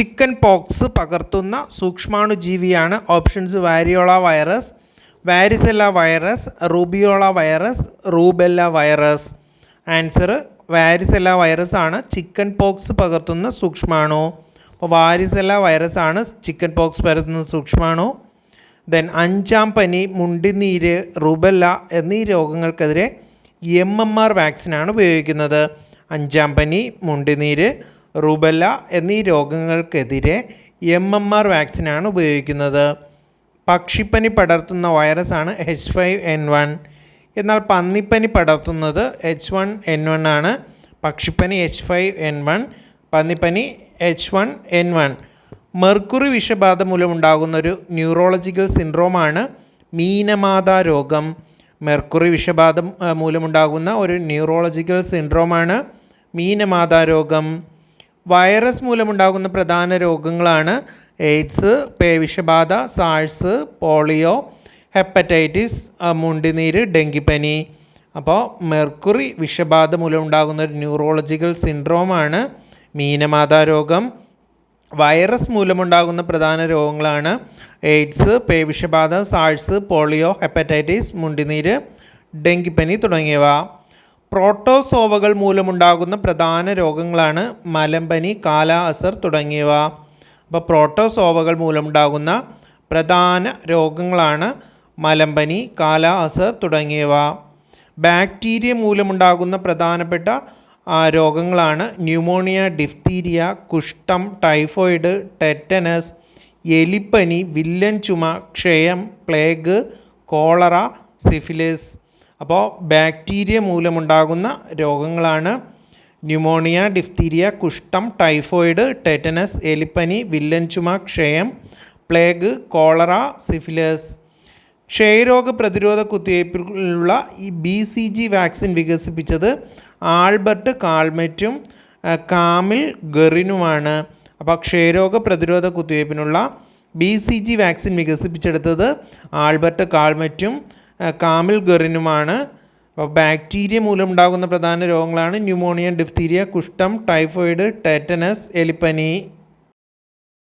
Chicken pox പകർത്തുന്ന സൂക്ഷ്മാണുജീവിയാണ് options variola virus varicella virus rubeola virus rubella virus. Answer varicella virus ആണ്. Chicken pox പകർത്തുന്ന സൂക്ഷ്മാണു. അപ്പോൾ varicella virus ആണ് ചിക്കൻ പോക്സ് പകർത്തുന്ന സൂക്ഷ്മാണു. ദെൻ അഞ്ചാം പനി മുണ്ടിനീര് റൂബെല്ല എന്നീ രോഗങ്ങൾക്കെതിരെ എം എം ആർ വാക്സിനാണ് ഉപയോഗിക്കുന്നത്. അഞ്ചാം പനി മുണ്ടിനീര് റുബല്ല എന്നീ രോഗങ്ങൾക്കെതിരെ എം എം ആർ വാക്സിനാണ് ഉപയോഗിക്കുന്നത്. പക്ഷിപ്പനി പടർത്തുന്ന വൈറസാണ് എച്ച് ഫൈവ് എൻ വൺ എന്നാൽ പന്നിപ്പനി പടർത്തുന്നത് എച്ച് വൺ എൻ വൺ ആണ്. പക്ഷിപ്പനി H five N one പന്നിപ്പനി H one N one mercury വിഷബാധ മൂലമുണ്ടാകുന്ന ഒരു ന്യൂറോളജിക്കൽ സിൻഡ്രോമാണ് മീനമാത രോഗം. മെർക്കുറി വിഷബാധ മൂലമുണ്ടാകുന്ന ഒരു ന്യൂറോളജിക്കൽ സിൻഡ്രോമാണ് മീനമാത രോഗം. വൈറസ് മൂലമുണ്ടാകുന്ന പ്രധാന രോഗങ്ങളാണ് എയ്ഡ്സ് പേവിഷബാധ സാഴ്സ് പോളിയോ ഹെപ്പറ്റൈറ്റിസ് മുണ്ടിനീര് ഡെങ്കിപ്പനി. അപ്പോൾ മെർക്കുറി വിഷബാധ മൂലമുണ്ടാകുന്ന ഒരു ന്യൂറോളജിക്കൽ സിൻഡ്രോമാണ് മീനമാതാ രോഗം. വൈറസ് മൂലമുണ്ടാകുന്ന പ്രധാന രോഗങ്ങളാണ് എയ്ഡ്സ് പേവിഷബാധ സാഴ്സ് പോളിയോ ഹെപ്പറ്റൈറ്റിസ് മുണ്ടിനീര് ഡെങ്കിപ്പനി തുടങ്ങിയവ. പ്രോട്ടോസോവകൾ മൂലമുണ്ടാകുന്ന പ്രധാന രോഗങ്ങളാണ് മലമ്പനി കാല അസർ തുടങ്ങിയവ. അപ്പോൾ പ്രോട്ടോസോവകൾ മൂലമുണ്ടാകുന്ന പ്രധാന രോഗങ്ങളാണ് മലമ്പനി കാല അസർ തുടങ്ങിയവ. ബാക്ടീരിയ മൂലമുണ്ടാകുന്ന പ്രധാനപ്പെട്ട രോഗങ്ങളാണ് ന്യൂമോണിയ ഡിഫ്തീരിയ കുഷ്ഠം ടൈഫോയിഡ് ടെറ്റനസ് എലിപ്പനി വില്ലൻ ചുമ ക്ഷയം പ്ലേഗ് കോളറ സിഫിലിസ്. അപ്പോൾ ബാക്ടീരിയ മൂലമുണ്ടാകുന്ന രോഗങ്ങളാണ് ന്യൂമോണിയ ഡിഫ്തീരിയ കുഷ്ഠം ടൈഫോയിഡ് ടെറ്റനസ് എലിപ്പനി വില്ലൻ ചുമ ക്ഷയം പ്ലേഗ് കോളറ സിഫിലസ്. ക്ഷയരോഗ പ്രതിരോധ കുത്തിവയ്പ്പിലുള്ള ഈ ബി സി ജി വാക്സിൻ വികസിപ്പിച്ചത് ആൽബർട്ട് കാൾമെറ്റും കാമിൽ ഗെറിനുമാണ്. അപ്പോൾ ക്ഷയരോഗ പ്രതിരോധ കുത്തിവയ്പ്പിനുള്ള ബി സി ജി വാക്സിൻ വികസിപ്പിച്ചെടുത്തത് ആൽബർട്ട് കാൾമെറ്റും കാമിൽ ഗറിനുമാണ്. അപ്പോൾ ബാക്ടീരിയ മൂലമുണ്ടാകുന്ന പ്രധാന രോഗങ്ങളാണ് ന്യൂമോണിയ ഡിഫ്തീരിയ കുഷ്ഠം ടൈഫോയിഡ് ടെറ്റനസ് എലിപ്പനി